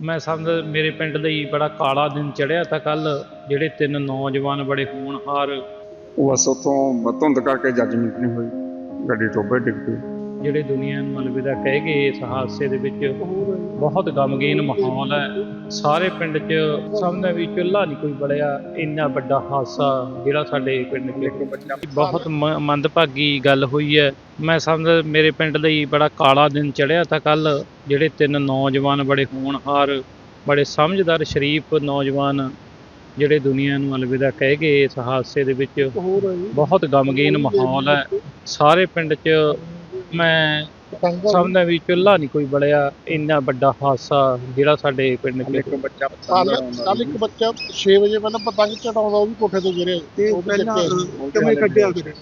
ਮੈਂ ਸਮਝ, ਮੇਰੇ ਪਿੰਡ ਲਈ ਬੜਾ ਕਾਲਾ ਦਿਨ ਚੜਿਆ ਤਾਂ ਕੱਲ ਜਿਹੜੇ ਤਿੰਨ ਨੌਜਵਾਨ ਬੜੇ ਹੋਣਹਾਰ। ਉਹ ਬਸ ਉੱਥੋਂ ਧੁੰਦ ਕਰਕੇ ਜੱਜਮੈਂਟ ਨਹੀਂ ਹੋਈ। ਗੱਡੀ ਟੋਬੇ ਡਿੱਗ ਪਈ ਜਿਹੜੇ ਦੁਨੀਆ ਨੂੰ ਅਲਵਿਦਾ ਕਹਿ ਗਏ, ਇਸ ਹਾਦਸੇ ਦੇ ਵਿੱਚ ਬਹੁਤ ਗਮਗੀਨ ਮਾਹੌਲ ਹੈ। ਸਾਰੇ ਪਿੰਡ 'ਚ ਸਮਝਦਾ ਵੀ ਚੁੱਲ੍ਹਾ ਨਹੀਂ ਕੋਈ ਬਲਿਆ ਇੰਨਾ ਵੱਡਾ ਹਾਦਸਾ ਜਿਹੜਾ ਸਾਡੇ ਪਿੰਡ 'ਚ ਬਹੁਤ ਮ- ਮੰਦਭਾਗੀ ਗੱਲ ਹੋਈ ਹੈ। ਮੈਂ ਸਮਝਦਾ ਮੇਰੇ ਪਿੰਡ ਲਈ ਬੜਾ ਕਾਲਾ ਦਿਨ ਚੜਿਆ ਤਾਂ ਕੱਲ ਜਿਹੜੇ ਤਿੰਨ ਨੌਜਵਾਨ ਬੜੇ ਹੋਣਹਾਰ, ਬੜੇ ਸਮਝਦਾਰ, ਸ਼ਰੀਫ ਨੌਜਵਾਨ ਜਿਹੜੇ ਦੁਨੀਆ ਨੂੰ ਅਲਵਿਦਾ ਕਹਿ ਗਏ, ਇਸ ਹਾਦਸੇ ਦੇ ਵਿੱਚ ਬਹੁਤ ਗਮਗੀਨ ਮਾਹੌਲ ਹੈ। ਸਾਰੇ ਪਿੰਡ 'ਚ ਮੈਂ ਸਮਝਦਾ ਵੀ ਚੁੱਲ੍ਹਾ ਨਹੀਂ ਕੋਈ ਬਲਿਆ ਇੰਨਾ ਵੱਡਾ ਹਾਦਸਾ ਜਿਹੜਾ ਸਾਡੇ ਪਿੰਡ 'ਚ ਇੱਕ ਬੱਚਾ ਕੱਲ ਕੱਲ ਇੱਕ ਬੱਚਾ 6 ਵਜੇ ਪਹਿਲਾਂ ਪਤੰਗ ਚੜਾਉਂਦਾ ਉਹ ਵੀ ਕੋਠੇ ਤੋਂ ਗਿਰਿਆ ਤੇ ਪਹਿਲਾਂ। ਕਿਵੇਂ ਕੱਢਿਆ ਫਿਰ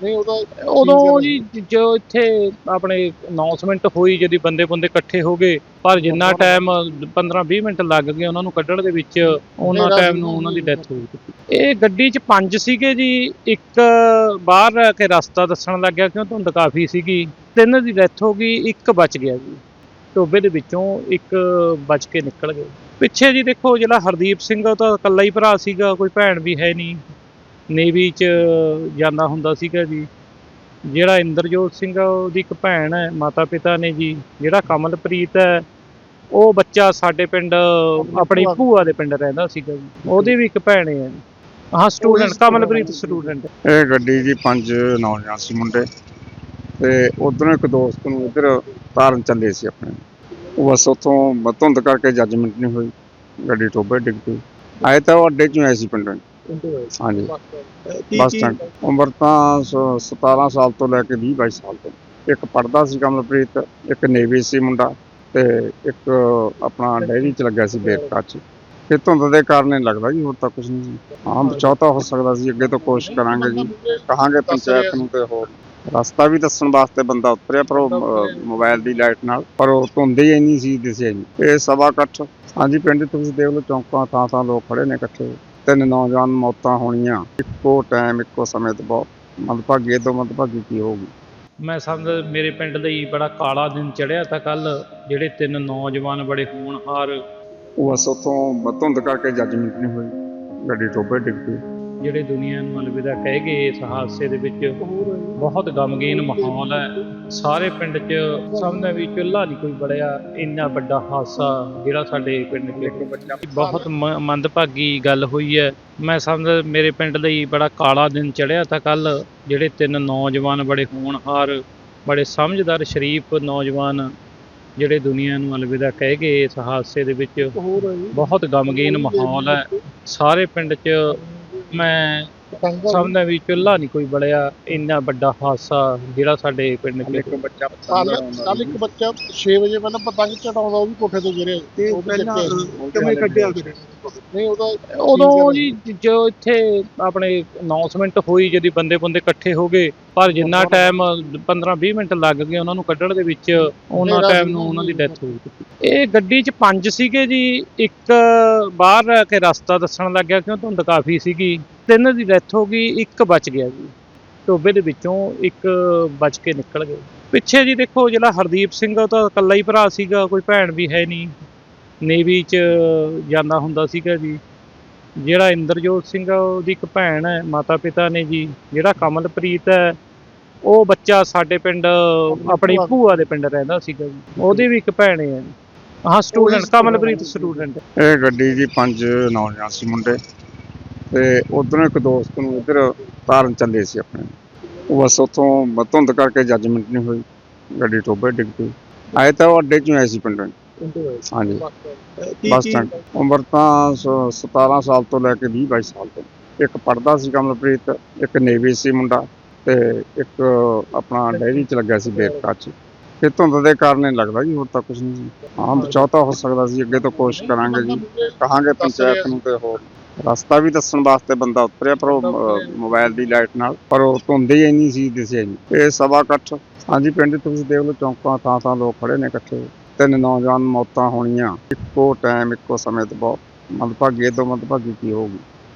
ਨਹੀਂ ਉਹਦਾ ਉਦੋਂ ਜੀ ਜੋ ਇੱਥੇ ਆਪਣੇ ਅਨਾਉਂਸਮੈਂਟ ਹੋਈ ਜਦੀ ਬੰਦੇ ਬੰਦੇ ਇਕੱਠੇ ਹੋ ਗਏ ਪਰ ਜਿੰਨਾ ਟਾਈਮ 15-20 ਮਿੰਟ ਲੱਗ ਗਏ ਉਹਨਾਂ ਨੂੰ ਕੱਢਣ ਦੇ ਵਿੱਚ ਉਹਨਾਂ ਟਾਈਮ ਨੂੰ ਉਹਨਾਂ ਦੀ ਡੈਥ ਹੋ ਗਈ। ਇਹ ਗੱਡੀ 'ਚ ਪੰਜ ਸੀਗੇ ਜੀ ਇੱਕ ਬਾਹਰ ਰਹਿ ਕੇ ਰਸਤਾ ਦੱਸਣ ਲੱਗ ਗਿਆ ਕਿਉਂ ਧੁੰਦ ਕਾਫੀ ਸੀਗੀ। ਤਿੰਨ ਦੀ ਡੈਥ ਹੋ ਗਈ ਇੱਕ ਬਚ ਗਿਆ ਜੀ। ਟੋਬੇ ਦੇ ਵਿੱਚੋਂ ਇੱਕ ਬਚ ਕੇ ਨਿਕਲ ਗਏ। ਪਿੱਛੇ ਜੀ ਦੇਖੋ ਜਿਹੜਾ ਹਰਦੀਪ ਸਿੰਘ ਉਹ ਤਾਂ ਇਕੱਲਾ ਹੀ ਭਰਾ ਸੀਗਾ ਕੋਈ ਭੈਣ ਵੀ ਹੈ ਨਹੀਂ। ਨੇਵੀ 'ਚ ਜਾਂਦਾ ਹੁੰਦਾ ਸੀਗਾ ਜੀ। ਜਿਹੜਾ ਇੰਦਰਜੋਤ ਸਿੰਘ ਆ ਉਹਦੀ ਇੱਕ ਭੈਣ ਹੈ ਮਾਤਾ ਪਿਤਾ ਨੇ ਜੀ। ਜਿਹੜਾ ਕਮਲਪ੍ਰੀਤ ਹੈ ਉਹ ਬੱਚਾ ਸਾਡੇ ਪਿੰਡ ਆਪਣੀ ਭੂਆ। ਦੇ ਪਿੰਡ ਰਹਿੰਦਾ ਸੀਗਾ ਜੀ। ਉਹਦੀ ਵੀ ਇੱਕ ਭੈਣ ਹੈ ਹਾਂ ਸਟੂਡੈਂਟ ਕਮਲਪ੍ਰੀਤ ਸਟੂਡੈਂਟ ਇਹ ਗੱਡੀ ਜੀ ਪੰਜ ਨੌਜਵਾਨ ਸੀ ਮੁੰਡੇ। ਤੇ ਉਧਰੋਂ ਇੱਕ ਦੋਸਤ ਨੂੰ ਇੱਧਰ ਤਾਰਨ ਚੱਲੇ ਸੀ ਆਪਣੇ। ਉਹ ਬਸ ਉੱਥੋਂ ਧੁੰਦ ਕਰਕੇ ਜੱਜਮੈਂਟ ਨਹੀਂ ਹੋਈ। ਗੱਡੀ ਟੋਬੇ ਡਿੱਗ ਪਈ। ਆਏ ਤਾਂ ਉਹ ਅੱਡੇ ਚੋਂ ਆਏ ਸੀ ਪਿੰਡੋਂ। ਹਾਂਜੀ। ਬੱਸ। ਸਟੈਂਡ। ਉਮਰ ਤਾਂ ਸ- 17 ਸਾਲ ਤੋਂ ਲੈ ਕੇ 20 22 ਸਾਲ ਤੱਕ ਇੱਕ ਪੜਦਾ ਸੀ ਕਮਲਪ੍ਰੀਤ ਇੱਕ ਨੇਵੀ ਸੀ ਮੁੰਡਾ। ਤੇ ਇੱਕ ਆਪਣਾ ਡੈਰੀ ਚ ਲੱਗਿਆ ਸੀ ਬੇਰਕਾ ਚ। ਤੇ ਧੁੰਦ ਦੇ ਕਾਰਨ ਹੀ ਲੱਗਦਾ ਜੀ ਹੋਰ ਤਾਂ ਕੁਝ ਨਹੀਂ ਸੀ ਹਾਂ ਬਚਾਅ ਹੋ ਸਕਦਾ ਸੀ ਅੱਗੇ ਤੋਂ ਕੋਸ਼ਿਸ਼ ਕਰਾਂਗੇ ਜੀ। ਕਹਾਂਗੇ ਪੰਚਾਇਤ ਨੂੰ ਤੇ ਹੋਰ। ਰਸਤਾ ਵੀ ਦੱਸਣ ਵਾਸਤੇ ਬੰਦਾ ਉਤਰਿਆ ਪਰ ਉਹ ਅਹ, ਮੋਬਾਈਲ ਦੀ ਲਾਈਟ ਨਾਲ। ਪਰ ਉਹ ਧੁੰਦ ਹੀ ਇੰਨੀ ਸੀ ਦਿਸਿਆ ਨਹੀਂ ਇਹ ਸਵਾ ਇਕੱਠ। ਹਾਂਜੀ ਪਿੰਡ ਤੁਸੀਂ ਦੇਖ ਲਓ ਚੌਂਕਾਂ ਥਾਂ ਥਾਂ ਲੋਕ ਖੜੇ ਨੇ ਇਕੱਠੇ। ਤਿੰਨ ਨੌਜਵਾਨ ਮੌਤਾਂ ਹੋਣੀਆਂ। ਇੱਕੋ ਟਾਈਮ ਇੱਕੋ ਸਮੇਂ ਤੇ ਬਹੁਤ। ਮੰਦਭਾਗੀ ਇਹ ਤੋਂ ਮੰਦਭਾਗੀ ਕੀ ਹੋਊਗੀ? ਮੈਂ ਸਮਝ, ਮੇਰੇ ਪਿੰਡ ਲਈ ਬੜਾ ਕਾਲਾ ਦਿਨ ਚੜਿਆ ਤਾਂ ਕੱਲ ਜਿਹੜੇ ਤਿੰਨ ਨੌਜਵਾਨ ਬੜੇ ਹੋਣਹਾਰ ਉਹ ਬਸ ਉੱਥੋਂ ਧੁੰਦ ਕਰਕੇ ਜੱਜਮੈਂਟ ਨਹੀਂ ਹੋਈ। ਗੱਡੀ ਟੋਪੇ ਡਿੱਗ ਪਈ ਜਿਹੜੇ ਦੁਨੀਆ ਨੂੰ ਅਲਵਿਦਾ ਕਹਿ ਗਏ ਇਸ ਹਾਦਸੇ ਦੇ ਵਿੱਚ, ਬਹੁਤ ਗਮਗੀਨ ਮਾਹੌਲ ਹੈ। ਸਾਰੇ ਪਿੰਡ 'ਚ ਸਮਝਦਾ ਵੀ ਚੁੱਲ੍ਹਾ ਨਹੀਂ ਕੋਈ ਬੜਿਆ। ਇੰਨਾ ਵੱਡਾ ਹਾਦਸਾ ਜਿਹੜਾ ਸਾਡੇ ਪਿੰਡ 'ਚ ਬਹੁਤ ਮ- ਮੰਦਭਾਗੀ ਗੱਲ ਹੋਈ ਹੈ। ਮੈਂ ਸਮਝਦਾ ਮੇਰੇ ਪਿੰਡ ਲਈ ਬੜਾ ਕਾਲਾ ਦਿਨ ਚੜਿਆ ਤਾਂ ਕੱਲ ਜਿਹੜੇ ਤਿੰਨ ਨੌਜਵਾਨ ਬੜੇ ਹੋਣਹਾਰ, ਬੜੇ ਸਮਝਦਾਰ ਸ਼ਰੀਫ ਨੌਜਵਾਨ ਜਿਹੜੇ ਦੁਨੀਆ ਨੂੰ ਅਲਵਿਦਾ ਕਹਿ ਗਏ ਇਸ ਹਾਦਸੇ ਦੇ ਵਿੱਚ, ਬਹੁਤ ਗਮਗੀਨ ਮਾਹੌਲ ਹੈ। ਸਾਰੇ ਪਿੰਡ 'ਚ ਮੈਂ ਸਮਝਦਾ ਵੀ ਚੁੱਲ੍ਹਾ ਨਹੀਂ ਕੋਈ ਬਲਿਆ ਇੰਨਾ ਵੱਡਾ ਹਾਦਸਾ ਜਿਹੜਾ ਸਾਡੇ ਪਿੰਡ 'ਚ ਇੱਕ ਬੱਚਾ ਕੱਲ ਕੱਲ ਇੱਕ ਬੱਚਾ 6 ਵਜੇ ਪਹਿਲਾਂ ਪਤੰਗ ਚੜਾਉਂਦਾ ਉਹ ਵੀ ਕੋਠੇ ਤੋਂ ਗਿਰਿਆ। ਤੇ ਪਹਿਲਾਂ। ਕਿਵੇਂ ਕੱਢਿਆ ਨਹੀਂ ਉਹਦਾ ਉਦੋਂ ਜੀ ਜੋ ਇੱਥੇ ਆਪਣੇ ਅਨਾਉਂਸਮੈਂਟ ਹੋਈ ਜਦੀ ਬੰਦੇ ਬੰਦੇ ਇਕੱਠੇ ਹੋ ਗਏ ਪਰ ਜਿੰਨਾ ਟਾਈਮ 15-20 ਮਿੰਟ ਲੱਗ ਗਏ ਉਹਨਾਂ ਨੂੰ ਕੱਢਣ ਦੇ ਵਿੱਚ ਉਹਨਾਂ ਟਾਈਮ ਨੂੰ ਉਹਨਾਂ ਦੀ ਡੈਥ ਹੋ ਗਈ। ਇਹ ਗੱਡੀ 'ਚ ਪੰਜ ਸੀਗੇ ਜੀ ਇੱਕ ਬਾਹਰ ਰਹਿ ਕੇ ਰਸਤਾ ਦੱਸਣ ਲੱਗ ਗਿਆ ਕਿਉਂ ਧੁੰਦ ਕਾਫੀ ਸੀਗੀ। ਤਿੰਨ ਦੀ ਡੈਥ ਹੋ ਗਈ ਇੱਕ ਬਚ ਗਿਆ ਜੀ। ਟੋਬੇ ਦੇ ਵਿੱਚੋਂ ਇੱਕ ਬਚ ਕੇ ਨਿਕਲ ਗਏ। ਪਿੱਛੇ ਜੀ ਦੇਖੋ ਜਿਹੜਾ ਹਰਦੀਪ ਸਿੰਘ ਉਹ ਤਾਂ ਇਕੱਲਾ ਹੀ ਭਰਾ ਸੀਗਾ ਕੋਈ ਭੈਣ ਵੀ ਹੈ ਨਹੀਂ। ਨੇਵੀ 'ਚ ਜਾਂਦਾ ਹੁੰਦਾ ਸੀਗਾ ਜੀ। ਜਿਹੜਾ ਇੰਦਰਜੋਤ ਸਿੰਘ ਆ ਉਹਦੀ ਇੱਕ ਭੈਣ ਹੈ ਮਾਤਾ ਪਿਤਾ ਨੇ ਜੀ। ਜਿਹੜਾ ਕਮਲਪ੍ਰੀਤ ਹੈ ਉਹ ਬੱਚਾ ਸਾਡੇ ਪਿੰਡ ਆਪਣੀ ਭੂਆ। ਦੇ ਪਿੰਡ ਰਹਿੰਦਾ ਸੀਗਾ ਜੀ। ਉਹਦੀ ਵੀ ਇੱਕ ਭੈਣ ਹੈ। ਹਾਂ ਸਟੂਡੈਂਟ ਕਮਲਪ੍ਰੀਤ ਸਟੂਡੈਂਟ ਇਹ ਗੱਡੀ ਜੀ ਪੰਜ ਨੌਜਵਾਨ ਸੀ ਮੁੰਡੇ। ਤੇ ਉਧਰੋਂ ਇੱਕ ਦੋਸਤ ਨੂੰ ਇੱਧਰ ਤਾਰਨ ਚੱਲੇ ਸੀ ਆਪਣੇ। ਉਹ ਬਸ ਉੱਥੋਂ ਧੁੰਦ ਕਰਕੇ ਜੱਜਮੈਂਟ ਨਹੀਂ ਹੋਈ। ਗੱਡੀ ਟੋਬੇ ਡਿੱਗ ਪਈ। ਆਏ ਤਾਂ ਉਹ ਅੱਡੇ ਚੋਂ ਆਏ ਸੀ ਪਿੰਡੋਂ। ਹਾਂਜੀ। ਬੱਸ ਸਟੈਂਡ ਉਮਰ ਤਾਂ ਸ- 17 ਸਾਲ ਤੋਂ ਲੈ ਕੇ 20 22 ਸਾਲ ਤੱਕ ਇੱਕ ਪੜਦਾ ਸੀ ਕਮਲਪ੍ਰੀਤ ਇੱਕ ਨੇਵੀ ਸੀ ਮੁੰਡਾ ਤੇ ਇੱਕ ਆਪਣਾ ਡੈਰੀ ਚ ਲੱਗਿਆ ਸੀ ਬੇਰਕਾ ਚ। ਤੇ ਧੁੰਦ ਦੇ ਕਾਰਨ ਹੀ ਲੱਗਦਾ ਜੀ ਹੋਰ ਤਾਂ ਕੁਝ ਨਹੀਂ ਹਾਂ ਬਚਾਅ ਤਾਂ ਹੋ ਸਕਦਾ ਸੀ ਅੱਗੇ ਤੋਂ ਕੋਸ਼ਿਸ਼ ਕਰਾਂਗੇ ਜੀ। ਕਹਾਂਗੇ ਪੰਚਾਇਤ ਨੂੰ ਤੇ ਹੋਰ। ਰਸਤਾ ਵੀ ਦੱਸਣ ਵਾਸਤੇ ਬੰਦਾ ਉਤਰਿਆ ਪਰ ਉਹ ਮੋਬਾਈਲ ਦੀ ਲਾਈਟ ਨਾਲ ਪਰ ਉਹ ਧੁੰਦ ਹੀ ਇੰਨੀ ਸੀ ਦਿਸਿਆ ਨਹੀਂ। ਇਹ ਸਵਾ ਇਕੱਠ ਹਾਂਜੀ ਪਿੰਡ ਤੁਸੀਂ ਦੇਖ ਲਓ ਚੌਂਕਾਂ ਥਾਂ ਥਾਂ ਲੋਕ ਖੜੇ ਨੇ ਇਕੱਠੇ। ਤਿੰਨ ਨੌਜਵਾਨ ਮੌਤਾਂ ਹੋਣੀਆਂ ਇੱਕੋ ਟਾਈਮ ਇੱਕੋ ਸਮੇਂ ਤੇ ਬਹੁਤ ਮੰਦਭਾਗੀ ਤੋਂ ਮੰਦਭਾਗੀ ਕੀ ਹੋਊਗੀ।